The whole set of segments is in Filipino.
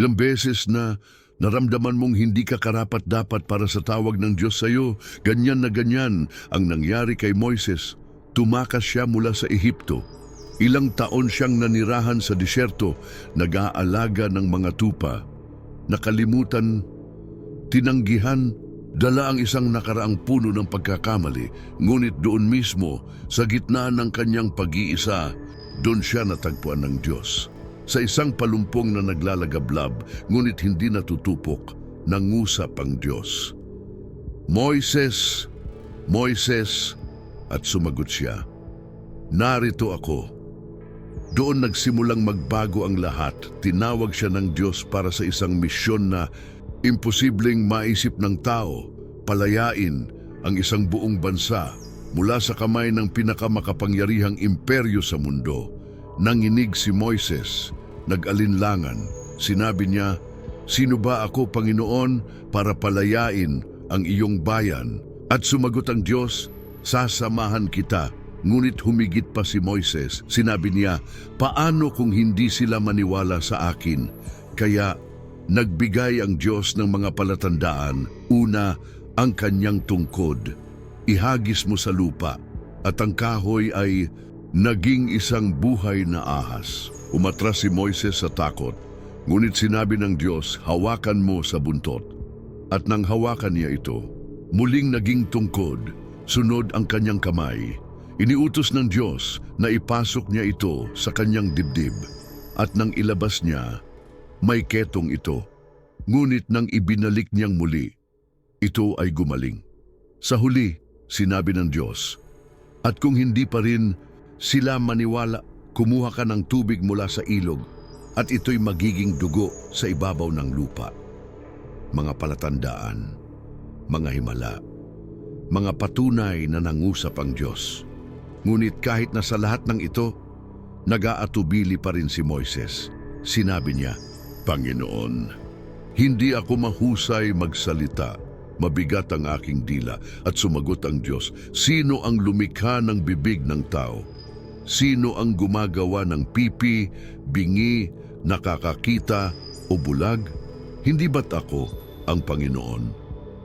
Ilang beses na naramdaman mong hindi ka karapat dapat para sa tawag ng Diyos sa iyo. Ganyan na ganyan ang nangyari kay Moises. Tumakas siya mula sa Ehipto. Ilang taon siyang nanirahan sa disyerto, nag-aalaga ng mga tupa. Nakalimutan, tinanggihan, dala ang isang nakaraang puno ng pagkakamali, ngunit doon mismo, sa gitna ng kanyang pag-iisa, doon siya natagpuan ng Diyos. Sa isang palumpong na naglalagablab, ngunit hindi natutupok, nangusap ang Diyos. Moises, Moises, at sumagot siya, Narito ako. Doon nagsimulang magbago ang lahat. Tinawag siya ng Diyos para sa isang misyon na imposibleng maisip ng tao, palayain ang isang buong bansa mula sa kamay ng pinakamakapangyarihang imperyo sa mundo. Nanginig si Moises, nag-alinlangan. Sinabi niya, Sino ba ako, Panginoon, para palayain ang iyong bayan? At sumagot ang Diyos, Sasamahan kita. Ngunit humigit pa si Moises. Sinabi niya, Paano kung hindi sila maniwala sa akin? Kaya nagbigay ang Diyos ng mga palatandaan. Una, ang kanyang tungkod. Ihagis mo sa lupa. At ang kahoy ay naging isang buhay na ahas. Umatras si Moises sa takot. Ngunit sinabi ng Diyos, hawakan mo sa buntot. At nang hawakan niya ito, muling naging tungkod, sunod ang kanyang kamay. Iniutos ng Diyos na ipasok niya ito sa kanyang dibdib. At nang ilabas niya, may ketong ito. Ngunit nang ibinalik niyang muli, ito ay gumaling. Sa huli, sinabi ng Diyos, At kung hindi pa rin sila maniwala, kumuha ka ng tubig mula sa ilog at ito'y magiging dugo sa ibabaw ng lupa. Mga palatandaan, mga himala, mga patunay na nangusap ang Diyos. Ngunit kahit na sa lahat ng ito, nag-aatubili pa rin si Moises. Sinabi niya, Panginoon, hindi ako mahusay magsalita. Mabigat ang aking dila at sumagot ang Diyos, Sino ang lumikha ng bibig ng tao? Sino ang gumagawa ng pipi, bingi, nakakakita o bulag? Hindi ba't ako ang Panginoon?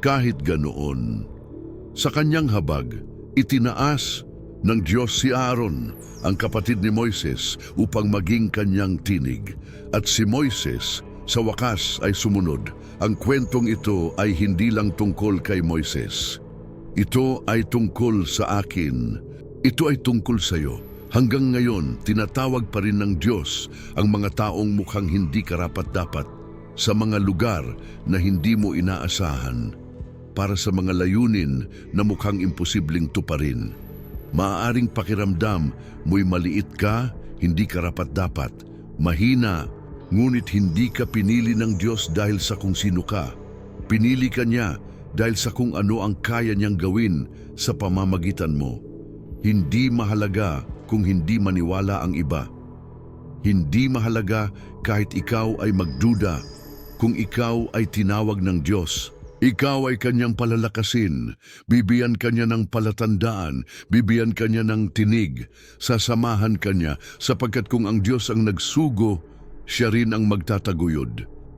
Kahit ganoon, sa kanyang habag, itinaas ng Diyos si Aaron, ang kapatid ni Moises, upang maging kanyang tinig. At si Moises, sa wakas ay sumunod. Ang kwentong ito ay hindi lang tungkol kay Moises. Ito ay tungkol sa akin. Ito ay tungkol sa iyo. Hanggang ngayon, tinatawag pa rin ng Diyos ang mga taong mukhang hindi karapat-dapat sa mga lugar na hindi mo inaasahan para sa mga layunin na mukhang imposibleng tuparin. Maaaring pakiramdam mo'y maliit ka, hindi karapat-dapat, mahina, ngunit hindi ka pinili ng Diyos dahil sa kung sino ka. Pinili ka niya dahil sa kung ano ang kaya niyang gawin sa pamamagitan mo. Hindi mahalaga kung hindi maniwala ang iba. Hindi mahalaga kahit ikaw ay magduda kung ikaw ay tinawag ng Diyos. Ikaw ay kanyang palalakasin, bibiyan kanya ng palatandaan, bibiyan kanya ng tinig, sasamahan kanya sapagkat kung ang Diyos ang nagsugo, siya rin ang magtataguyod.